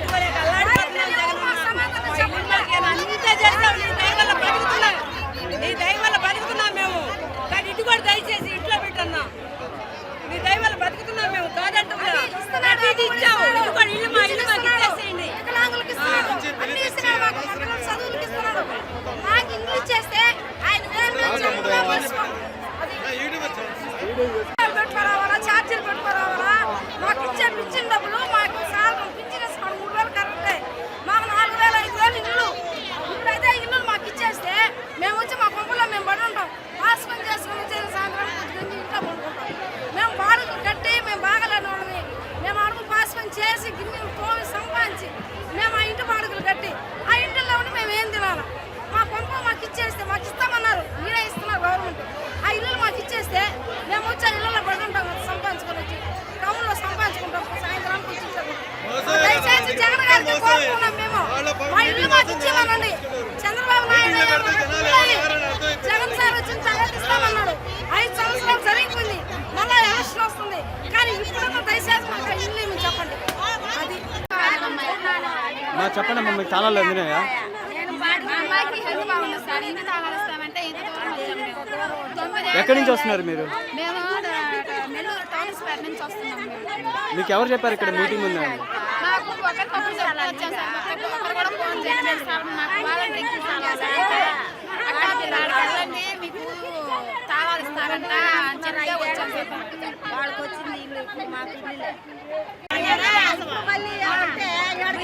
Ditanyakan. మా చెప్పండి అమ్మ మీకు తాళాలు అందినాయా? ఎక్కడి నుంచి వస్తున్నారు మీరు? మీకు ఎవరు చెప్పారు ఇక్కడ మీటింగ్ ఉందని? వాళ్ళకి వచ్చింది మాకు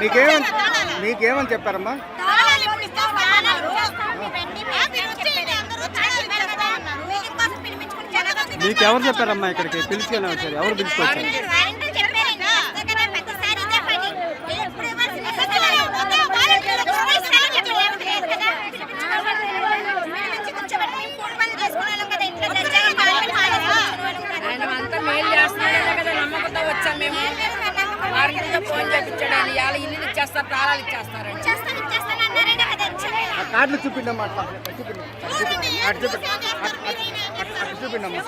నీకేమని నీకేమని చెప్పారమ్మా? మీకెవరు చెప్పారమ్మా ఇక్కడికి? పిలుచుకొని వచ్చారు. ఎవరు పిలుచుకొచ్చారు? మేము. వారం ఫోన్ చేయించాడు ఇవాళ ఇల్లు ఇచ్చేస్తారు తాళాలు ఇచ్చేస్తారు. ఆ కార్డులు చూపిండమ్మా అట్లా చూపిండి చూపిండమ్మా